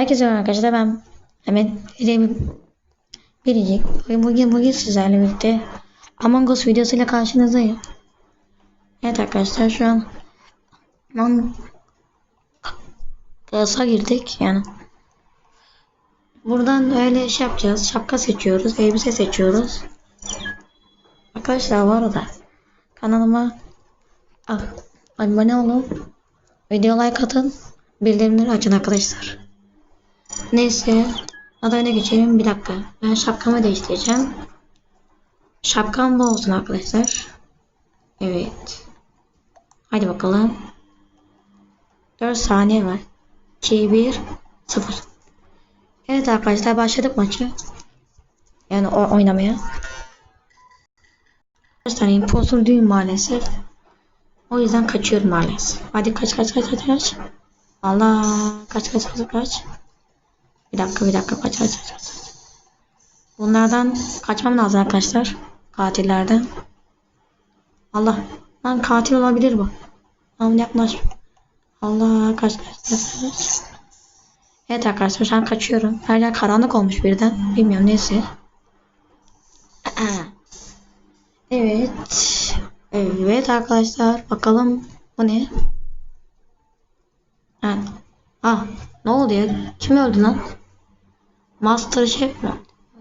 Herkese merhaba arkadaşlar ben Mehmet Biricik. Bugün, bugün, sizlerle birlikte Among Us videosuyla karşınızdayım. Evet arkadaşlar şu an Among Us'a girdik yani. Buradan öyle şey yapacağız. Şapka seçiyoruz. Elbise seçiyoruz. Arkadaşlar bu arada kanalıma abone olun. Video like atın. Bildirimleri açın arkadaşlar. Neyse. Adayına geçelim. Bir dakika. Ben şapkamı değiştireceğim. Şapkam bu olsun arkadaşlar. Evet. Hadi bakalım. 4 saniye var. 2, 1, 0. Evet arkadaşlar başladık maçı. Yani o oynamaya. Arkadaşlar impostor değil maalesef. O yüzden kaçıyorum maalesef. Hadi kaç kaç kaç kaç kaç. Allah kaç kaç kaç kaç. Bir dakika bir dakika kaç kaç kaç. Bunlardan kaçmam lazım arkadaşlar. Katillerden. Allah. Lan katil olabilir bu. Lan yaklaş. Allah kaç kaç kaç. Evet arkadaşlar şu an kaçıyorum. Her yer karanlık olmuş birden. Bilmiyorum neyse. Evet. Evet arkadaşlar bakalım bu ne? Ha. Ah ne oldu ya? Kim öldü lan? Master Chef mi?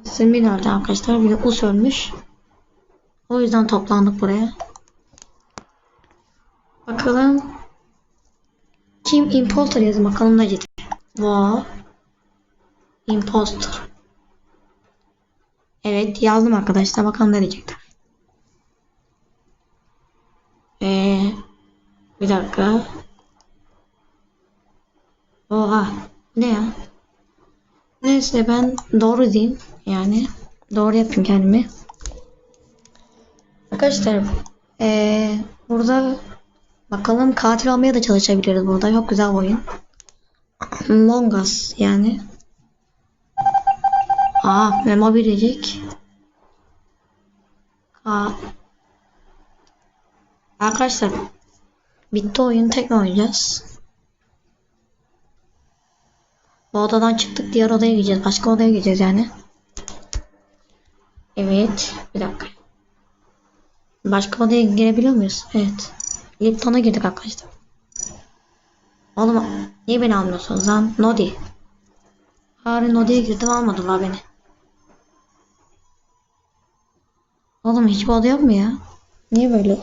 Simin öldü arkadaşlar. Bir de Us ölmüş. O yüzden toplandık buraya. Bakalım. Kim imposter yazın bakalım ne diyecek. Wow. Imposter. Evet yazdım arkadaşlar bakalım ne diyecekler. Ee, bir dakika. Oha. Ne ya? Neyse ben doğru diyeyim. Yani doğru yapayım kendimi. Arkadaşlar ee, burada bakalım katil olmaya da çalışabiliriz burada. Çok güzel oyun. Among Us yani. Aa memo bilecek. Arkadaşlar bitti oyun tekrar oynayacağız. Bu odadan çıktık diğer odaya gideceğiz. Başka odaya gideceğiz yani. Evet. Bir dakika. Başka odaya girebiliyor muyuz? Evet. Lipton'a girdik arkadaşlar. Oğlum niye beni almıyorsunuz lan? Nodi. Harun Nodi'ye girdim almadılar beni. Oğlum hiçbir oda yok mu ya? Niye böyle?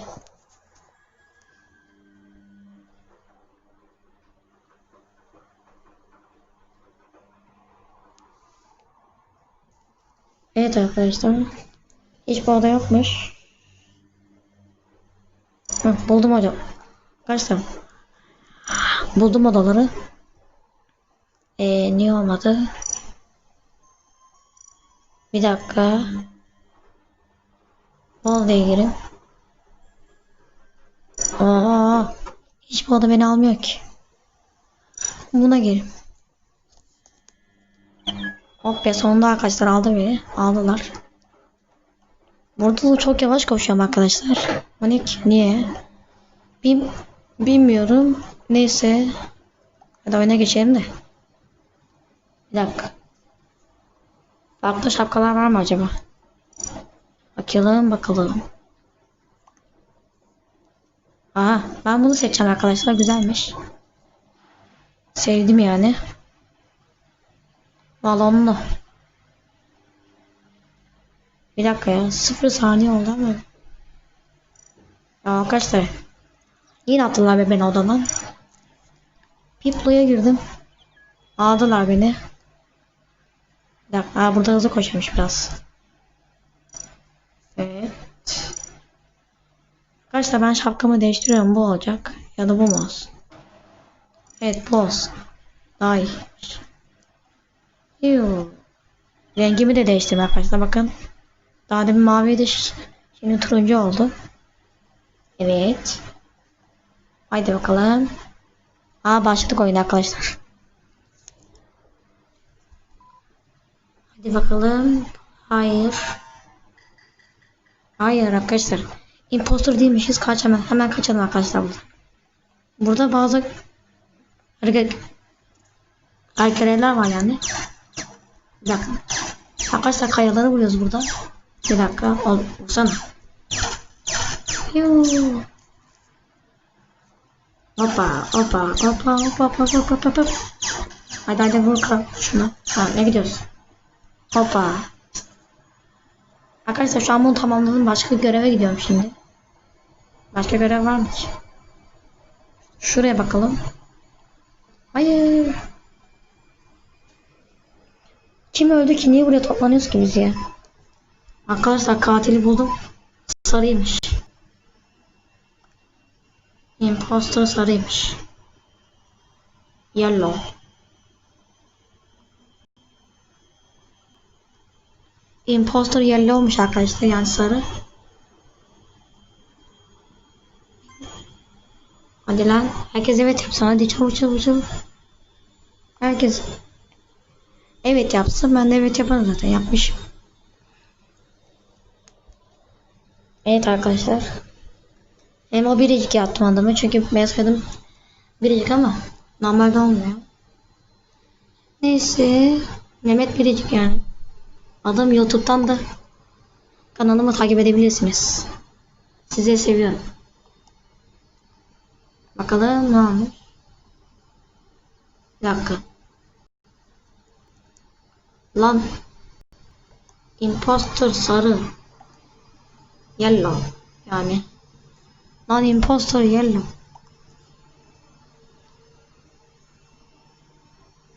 Evet arkadaşlar. Hiçbir oda yokmuş. Hı, buldum hocam. Arkadaşlar. Buldum odaları. Ee, niye olmadı? Bir dakika. Bu odaya girin. Aa, hiçbir oda beni almıyor ki. Buna girin. Hop be sonunda arkadaşlar aldı beni. Aldılar. Burada da çok yavaş koşuyorum arkadaşlar. Panik niye? Bil bilmiyorum. Neyse. Hadi oyuna geçelim de. Bir dakika. Farklı şapkalar var mı acaba? Bakalım bakalım. Aha ben bunu seçeceğim arkadaşlar. Güzelmiş. Sevdim yani. Balonlu. Bir dakika ya. Sıfır saniye oldu ama. Ya arkadaşlar. Yine attılar be beni odadan. Piplo'ya girdim. Aldılar beni. Bir dakika. Aa, burada hızlı koşuyormuş biraz. Evet. Arkadaşlar ben şapkamı değiştiriyorum. Bu olacak. Ya da bu mu olsun? Evet bu olsun. Daha iyi. Yuh. Rengimi de değiştirdim arkadaşlar bakın. Daha demin maviydi. Şimdi turuncu oldu. Evet. Haydi bakalım. Aa başladık oyun arkadaşlar. Hadi bakalım. Hayır. Hayır arkadaşlar. Impostor değilmişiz. Kaç hemen. Hemen kaçalım arkadaşlar burada. Burada bazı hareket Belki görevler var yani. Bir dakika. Arkadaşlar kayaları vuruyoruz burada. Bir dakika. Ol, vursana. Yuu. Hoppa hoppa hoppa hoppa hoppa hoppa hoppa hoppa. Hadi hadi vur şuna. Ha ne gidiyoruz? Hoppa. Arkadaşlar şu an bunu tamamladım. Başka bir göreve gidiyorum şimdi. Başka görev var mı? Şuraya bakalım. Hayır. Kim öldü ki? Niye buraya toplanıyoruz ki biz ya? Arkadaşlar katili buldum. Sarıymış. Imposter sarıymış. Yellow. Imposter yellow'muş arkadaşlar yani sarı. Hadi lan. Herkes evet yapsın. Hadi çabuk çabuk çabuk. Herkes evet yapsın. Ben de evet yaparım zaten. Yapmışım. Evet arkadaşlar. Hem o biricik yaptım adamı. Çünkü beyaz kadın biricik ama normalde olmuyor. Neyse. Mehmet biricik yani. Adam YouTube'dan da kanalımı takip edebilirsiniz. Sizi seviyorum. Bakalım ne olmuş. Bir dakika. Lan. Imposter sarı. Yellow. Yani. Lan imposter yellow.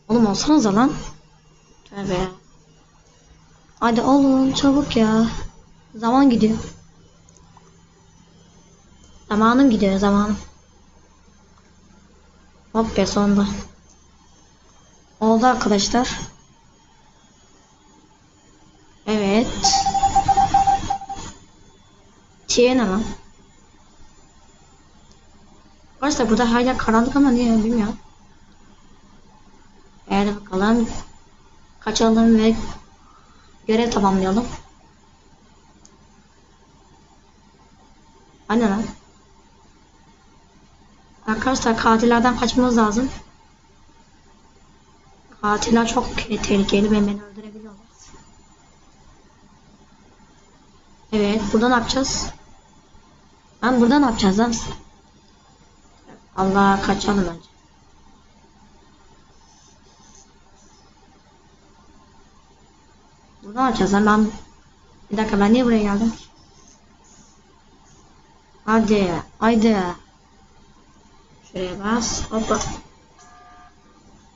Oğlum olsanıza lan. Tövbe ya. Hadi oğlum çabuk ya. Zaman gidiyor. Zamanım gidiyor zamanım. Hop be sonunda. Oldu arkadaşlar. Evet. Şey ne? Arkadaşlar burada hala karanlık ama niye bilmiyorum. Eğer bakalım. Kaçalım ve görev tamamlayalım. Anne lan. Arkadaşlar katillerden kaçmamız lazım. Katiller çok tehlikeli ve beni öldürebiliyorlar. Evet, burada ne yapacağız? Lan burada ne yapacağız lan? Allah kaçalım önce. Burada ne yapacağız lan ben? Bir dakika ben niye buraya geldim? Hadi, haydi. Şuraya bas. Hoppa.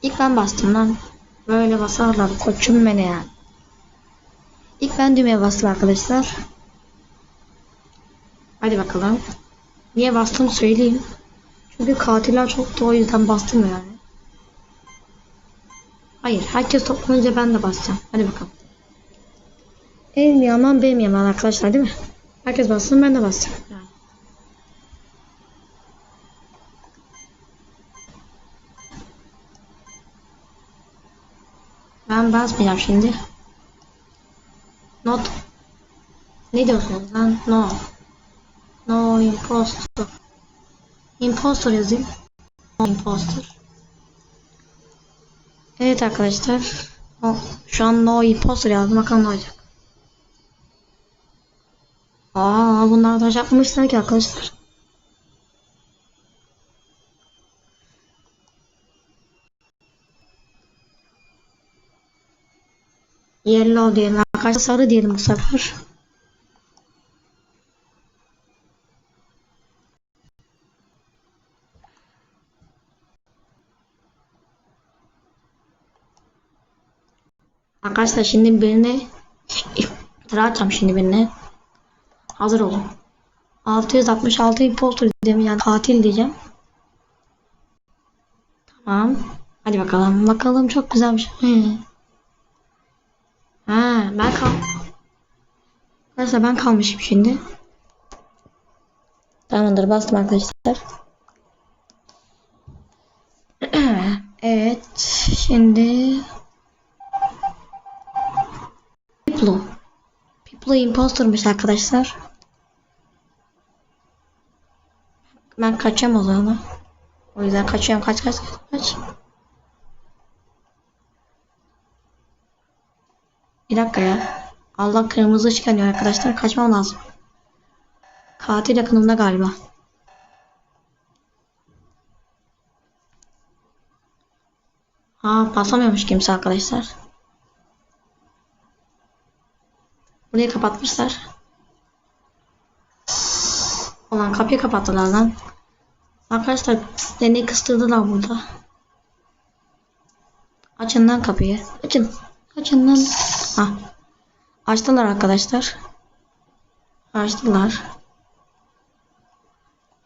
İlk ben bastım lan. Böyle basarlar koçum beni yani. İlk ben düğmeye bastım arkadaşlar. Hadi bakalım. Niye bastım söyleyeyim. Çünkü katiller çok da o yüzden bastım yani. Hayır herkes toplanınca ben de basacağım. Hadi bakalım. El mi yaman B mi yaman arkadaşlar değil mi? Herkes bassın ben de basacağım. Yani. Ben basmayacağım şimdi. Not. Ne diyorsunuz lan? No. No impostor. Impostor yazayım. No impostor. Evet arkadaşlar. Şu an no impostor yazdım. Bakalım ne olacak. Aa bunlar da yapmışlar ki arkadaşlar. Yellow diyelim arkadaşlar. Sarı diyelim bu sefer. Arkadaşlar şimdi birine iftira şimdi birine. Hazır olun. 666 impostor diyeceğim yani katil diyeceğim. Tamam. Hadi bakalım. Bakalım çok güzelmiş. Hı. Ha, ben kal. Arkadaşlar ben kalmışım şimdi. Tamamdır bastım arkadaşlar. evet. Şimdi Piplo. Piplo impostermış arkadaşlar. Ben kaçacağım o zaman. O yüzden kaçıyorum. Kaç kaç kaç. Bir dakika ya. Allah kırmızı ışık arkadaşlar. Kaçmam lazım. Katil yakınımda galiba. Aa paslamıyormuş kimse arkadaşlar. Burayı kapatmışlar. Ulan kapıyı kapattılar lan. Arkadaşlar beni kıstırdılar burada. Açın lan kapıyı. Açın. Açın lan. Ha. Açtılar arkadaşlar. Açtılar.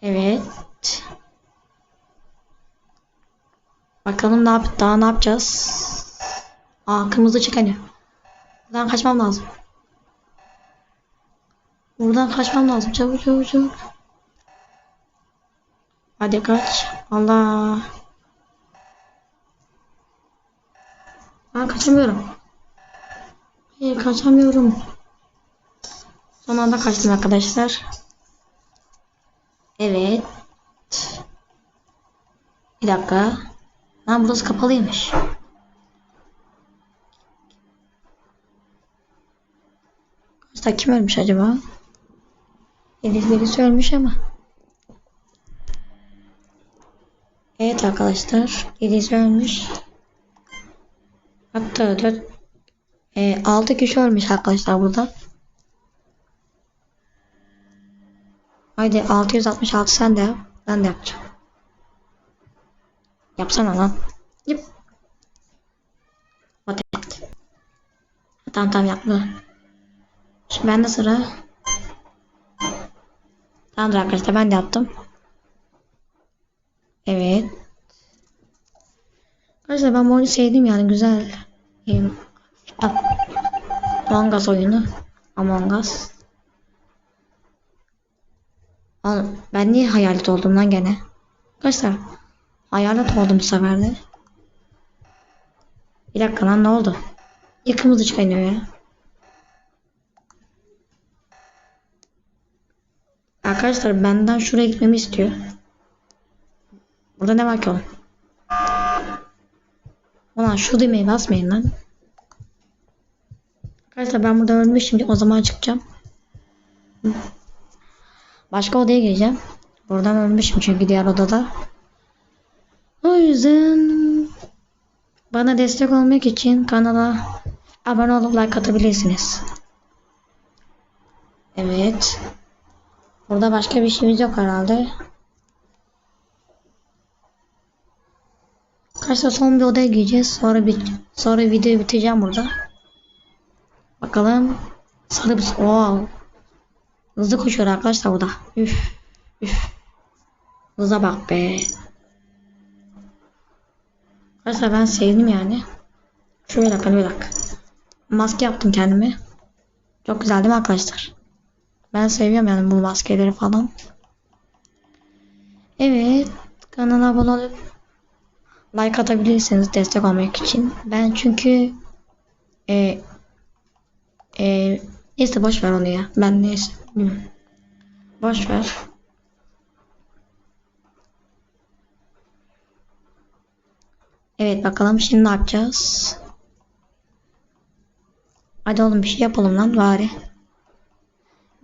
Evet. Bakalım ne yap daha ne yapacağız? Aa kırmızı çıkanıyor. Buradan kaçmam lazım. Buradan kaçmam lazım. Çabuk çabuk çabuk. Hadi kaç. Allah. Ben kaçamıyorum. Hayır kaçamıyorum. Son anda kaçtım arkadaşlar. Evet. Bir dakika. Lan burası kapalıymış. Arkadaşlar kim ölmüş acaba? Birisi ölmüş ama. Evet arkadaşlar. Birisi ölmüş. Hatta 4 e, 6 kişi ölmüş arkadaşlar burada. Haydi 666 sen de yap. Ben de yapacağım. Yapsana lan. Yap. Tamam tamam yaptı. Şimdi bende sıra. Tamamdır arkadaşlar ben de yaptım. Evet. Arkadaşlar ben bu oyunu sevdim yani güzel. Ah. Among Us oyunu. Among Us. Ben niye hayalet oldum lan gene? Arkadaşlar hayalet oldum bu sefer de. Bir dakika lan ne oldu? Yakımızı çıkanıyor ya. Arkadaşlar benden şuraya gitmemi istiyor. Burada ne var ki oğlum? Ulan şu düğmeyi basmayın lan. Arkadaşlar ben burada ölmüşüm. O zaman çıkacağım. Başka odaya gireceğim. Buradan ölmüşüm çünkü diğer odada. O yüzden bana destek olmak için kanala abone olup like atabilirsiniz. Evet. Burada başka bir şeyimiz yok herhalde. Arkadaşlar son bir odaya gireceğiz. Sonra bir sonra videoyu bitireceğim burada. Bakalım. Sarı bir wow. Hızlı koşuyor arkadaşlar burada. Üf. Üf. Hıza bak be. Arkadaşlar ben sevdim yani. Şu bir dakika bir dakika. Maske yaptım kendime. Çok güzel değil mi arkadaşlar? Ben seviyorum yani bu maskeleri falan. Evet. Kanala abone olup like atabilirsiniz destek olmak için. Ben çünkü e, e, neyse boş ver onu ya. Ben neyse. bilmiyorum. Boş ver. Evet bakalım şimdi ne yapacağız? Hadi oğlum bir şey yapalım lan bari.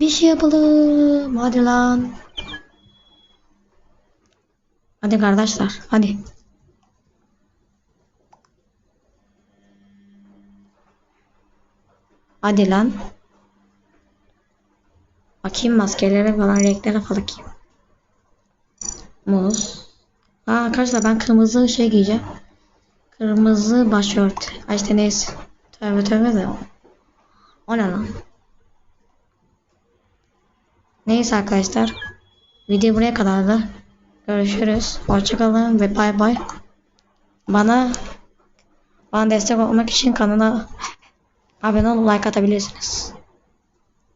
Bir şey yapalım. Hadi lan. Hadi kardeşler. Hadi. Hadi lan. Bakayım maskelere falan renklere falan bakayım. Muz. Aa arkadaşlar ben kırmızı şey giyeceğim. Kırmızı başört. Ay işte neyse. Tövbe tövbe de. O ne lan? Neyse arkadaşlar. Video buraya kadardı. Görüşürüz. Hoşçakalın ve bay bay. Bana bana destek olmak için kanala abone olup like atabilirsiniz.